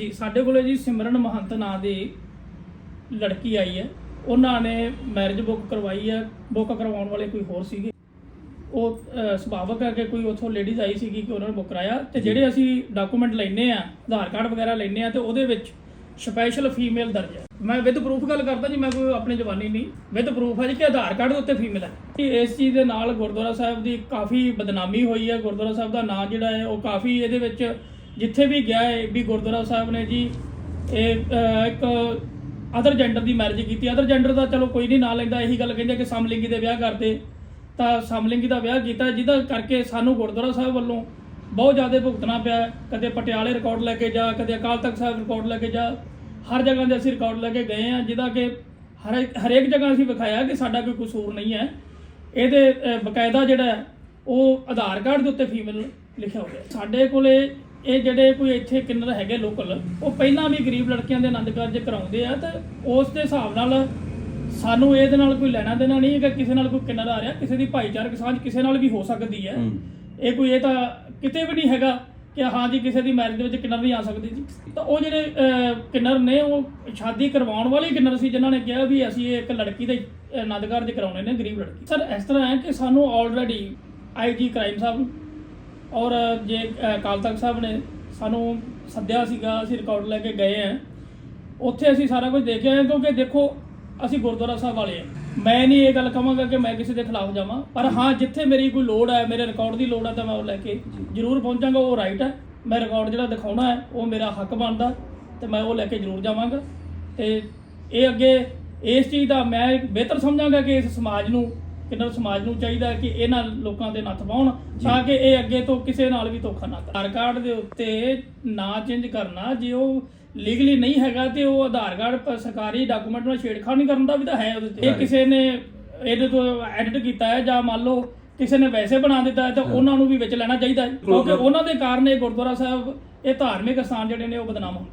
ਜੀ ਸਾਡੇ ਕੋਲੇ ਜੀ ਸਿਮਰਨ ਮਹੰਤ ਨਾਂ ਦੀ ਲੜਕੀ ਆਈ ਹੈ। ਉਹਨਾਂ ਨੇ ਮੈਰਿਜ ਬੁੱਕ ਕਰਵਾਈ ਹੈ। ਬੁੱਕ ਕਰਵਾਉਣ ਵਾਲੇ ਕੋਈ ਹੋਰ ਸੀਗੇ। ਉਹ ਸੁਭਾਵਕ ਹੈ ਕਿ ਕੋਈ ਉਥੋਂ ਲੇਡੀਜ਼ ਆਈ ਸੀਗੀ ਕਿ ਉਹਨਾਂ ਨੇ ਬੁੱਕ ਕਰਾਇਆ। ਤੇ ਜਿਹੜੇ ਅਸੀਂ ਡਾਕੂਮੈਂਟ ਲੈਨੇ ਆ ਆਧਾਰ ਕਾਰਡ ਵਗੈਰਾ ਲੈਨੇ ਆ ਤੇ ਉਹਦੇ ਵਿੱਚ ਸਪੈਸ਼ਲ ਫੀਮੇਲ ਦਰਜ ਹੈ। ਮੈਂ ਵਿਦ ਪ੍ਰੂਫ ਗੱਲ ਕਰਦਾ ਜੀ ਮੈਂ ਕੋਈ ਆਪਣੀ ਜਵਾਨੀ ਨਹੀਂ। ਵਿਦ ਪ੍ਰੂਫ ਹੈ ਜੀ ਕਿ ਆਧਾਰ ਕਾਰਡ ਦੇ ਉੱਤੇ ਫੀਮੇਲ ਹੈ। ਕਿ ਇਸ ਚੀਜ਼ ਦੇ ਨਾਲ ਗੁਰਦੁਆਰਾ ਸਾਹਿਬ ਦੀ ਕਾਫੀ ਬਦਨਾਮੀ ਹੋਈ ਹੈ। ਗੁਰਦੁਆਰਾ ਸਾਹਿਬ ਦਾ ਨਾਂ ਜਿਹੜਾ ਹੈ ਉਹ ਕਾਫੀ ਇਹਦੇ ਵਿੱਚ ਜਿੱਥੇ ਵੀ ਗਿਆ ਹੈ ਵੀ ਗੁਰਦੁਆਰਾ ਸਾਹਿਬ ਨੇ ਜੀ ਇਹ ਇੱਕ ਅਦਰ ਜੈਂਡਰ ਦੀ ਮੈਰਿਜ ਕੀਤੀ। ਅਦਰ ਜੈਂਡਰ ਦਾ ਚਲੋ ਕੋਈ ਨਹੀਂ ਨਾਂ ਲੈਂਦਾ ਇਹੀ ਗੱਲ ਕਹਿੰਦੇ ਕਿ ਸਮਲਿੰਗੀ ਦੇ ਵਿਆਹ ਕਰਦੇ। ਤਾਂ ਸਮਲਿੰਗੀ ਦਾ ਵਿਆਹ ਕੀਤਾ ਜਿਹਦਾ ਕਰਕੇ ਸਾਨੂੰ ਗੁਰਦੁਆਰਾ ਸਾਹਿਬ ਵੱਲੋਂ ਬਹੁਤ ਜ਼ਿਆਦਾ ਭੁਗਤਣਾ ਪਿਆ। ਕਦੇ ਪਟਿਆਲੇ ਰਿਕਾਰਡ ਲੈ ਕੇ ਜਾ ਕਦੇ ਅਕਾਲ ਤਖਤ ਸਾਹਿਬ ਰਿਕਾਰਡ ਲੈ ਕੇ ਜਾ। ਹਰ ਜਗ੍ਹਾ ਦੇ ਅਸੀਂ ਰਿਕਾਰਡ ਲੈ ਕੇ ਗਏ ਆ ਜਿਹਦਾ ਕਿ ਹਰ ਹਰੇਕ ਜਗ੍ਹਾ ਅਸੀਂ ਵਿਖਾਇਆ ਕਿ ਸਾਡਾ ਕੋਈ ਕਸੂਰ ਨਹੀਂ ਹੈ। ਇਹਦੇ ਬਕਾਇਦਾ ਜਿਹੜਾ ਹੈ, ਉਹ ਆਧਾਰ ਕਾਰਡ ਦੇ ਉੱਤੇ ਫੀਮੇਲ ਲਿਖਿਆ ਹੋਇਆ। ਹੈ। ਸਾਡੇ ਕੋਲੇ ਇਹ ਜਿਹੜੇ ਕੋਈ ਇੱਥੇ ਕਿੰਨਰ ਹੈਗੇ ਲੋਕਲ ਉਹ ਪਹਿਲਾਂ ਵੀ ਗਰੀਬ ਲੜਕੀਆਂ ਦੇ ਆਨੰਦ ਕਾਰਜ ਕਰਾਉਂਦੇ ਆ ਤੇ ਉਸ ਦੇ ਹਿਸਾਬ ਨਾਲ ਸਾਨੂੰ ਇਹਦੇ ਨਾਲ ਕੋਈ ਲੈਣਾ ਦੇਣਾ ਨਹੀਂ ਹੈਗਾ ਕਿਸੇ ਨਾਲ ਕੋਈ ਕਿੰਨਰ ਆ ਰਿਹਾ ਕਿਸੇ ਦੀ ਭਾਈਚਾਰਕ ਸਾਂਝ ਕਿਸੇ ਨਾਲ ਵੀ ਹੋ ਸਕਦੀ ਹੈ। ਇਹ ਕੋਈ ਇਹ ਤਾਂ ਕਿਤੇ ਵੀ ਨਹੀਂ ਹੈਗਾ ਕਿ ਹਾਂ ਜੀ ਕਿਸੇ ਦੀ ਮੈਰਿਜ ਦੇ ਵਿੱਚ ਕਿੰਨਰ ਨਹੀਂ ਆ ਸਕਦੀ ਜੀ। ਤਾਂ ਉਹ ਜਿਹੜੇ ਕਿੰਨਰ ਨੇ ਉਹ ਸ਼ਾਦੀ ਕਰਵਾਉਣ ਵਾਲੇ ਕਿੰਨਰ ਸੀ ਜਿਨ੍ਹਾਂ ਨੇ ਕਿਹਾ ਵੀ ਅਸੀਂ ਇਹ ਇੱਕ ਲੜਕੀ ਦੇ ਆਨੰਦ ਕਾਰਜ ਕਰਾਉਣੇ ਨੇ ਗਰੀਬ ਲੜਕੀ। ਸਰ ਇਸ ਤਰ੍ਹਾਂ ਹੈ ਕਿ ਸਾਨੂੰ ਆਲਰੇਡੀ ਆਈਜੀ ਕ੍ਰਾਈਮ ਸਾਹਿਬ ਔਰ ਜੇ ਅਕਾਲ ਤਖਤ ਸਾਹਿਬ ਨੇ ਸਾਨੂੰ ਸੱਦਿਆ ਸੀਗਾ, ਅਸੀਂ ਰਿਕਾਰਡ ਲੈ ਕੇ ਗਏ ਆ। ਉੱਥੇ ਅਸੀਂ ਸਾਰਾ ਕੁਝ ਦੇਖਿਆ ਹੈ ਕਿਉਂਕਿ ਦੇਖੋ, ਅਸੀਂ ਗੁਰਦੁਆਰਾ ਸਾਹਿਬ ਵਾਲੇ ਆ। ਮੈਂ ਨਹੀਂ ਇਹ ਗੱਲ ਕਹਾਂਗਾ ਕਿ ਮੈਂ ਕਿਸੇ ਦੇ ਖਿਲਾਫ ਜਾਵਾਂ, ਪਰ ਹਾਂ, ਜਿੱਥੇ ਮੇਰੀ ਕੋਈ ਲੋੜ ਹੈ ਮੇਰੇ ਰਿਕਾਰਡ ਦੀ ਲੋੜ ਹੈ ਤਾਂ ਮੈਂ ਉਹ ਲੈ ਕੇ ਜ਼ਰੂਰ ਪਹੁੰਚਾਂਗਾ, ਉਹ ਰਾਈਟ ਹੈ ਮੈਂ ਰਿਕਾਰਡ ਜਿਹੜਾ ਦਿਖਾਉਣਾ ਹੈ ਉਹ ਮੇਰਾ ਹੱਕ ਬਣਦਾ, ਤੇ ਮੈਂ ਉਹ ਲੈ ਕੇ ਜ਼ਰੂਰ ਜਾਵਾਂਗਾ। ਤੇ ਇਹ ਅੱਗੇ ਇਸ ਚੀਜ਼ ਦਾ ਮੈਂ ਬਿਹਤਰ ਸਮਝਾਂਗਾ ਕਿ ਇਸ ਸਮਾਜ ਨੂੰ ਕਿੰਨਾ ਸਮਾਜ ਨੂੰ ਚਾਹੀਦਾ ਕਿ ਇਹਨਾਂ ਲੋਕਾਂ ਦੇ ਨੱਥ ਪਾਉਣ ਤਾਂ ਕਿ ਇਹ ਅੱਗੇ ਤੋਂ ਕਿਸੇ ਨਾਲ ਵੀ ਧੋਖਾ ਨਾ ਕਰਨ ਆਧਾਰ ਕਾਰਡ ਦੇ ਉੱਤੇ ਨਾਂ ਚੇਂਜ ਕਰਨਾ ਜੇ ਉਹ ਲੀਗਲੀ ਨਹੀਂ ਹੈਗਾ ਤੇ ਉਹ ਆਧਾਰ ਕਾਰਡ ਸਰਕਾਰੀ ਡਾਕੂਮੈਂਟ ਨਾਲ ਛੇੜਖਾਨੀ ਕਰਨ ਦਾ ਵੀ ਤਾਂ ਹੈ ਉਹਦੇ ਤੇ। ਇਹ ਕਿਸੇ ਨੇ ਇਹਦੇ ਤੋਂ ਐਡਿਟ ਕੀਤਾ ਹੈ ਜਾਂ ਮੰਨ ਲਓ ਕਿਸੇ ਨੇ ਵੈਸੇ ਬਣਾ ਦਿੱਤਾ ਹੈ ਤਾਂ ਉਹਨਾਂ ਨੂੰ ਵੀ ਵਿੱਚ ਲੈਣਾ ਚਾਹੀਦਾ ਕਿਉਂਕਿ ਉਹਨਾਂ ਦੇ ਕਾਰਨ ਇਹ ਗੁਰਦੁਆਰਾ ਸਾਹਿਬ ਇਹ ਧਾਰਮਿਕ ਸਥਾਨ ਜਿਹੜੇ ਨੇ ਉਹ ਬਦਨਾਮ ਹੁੰਦੇ।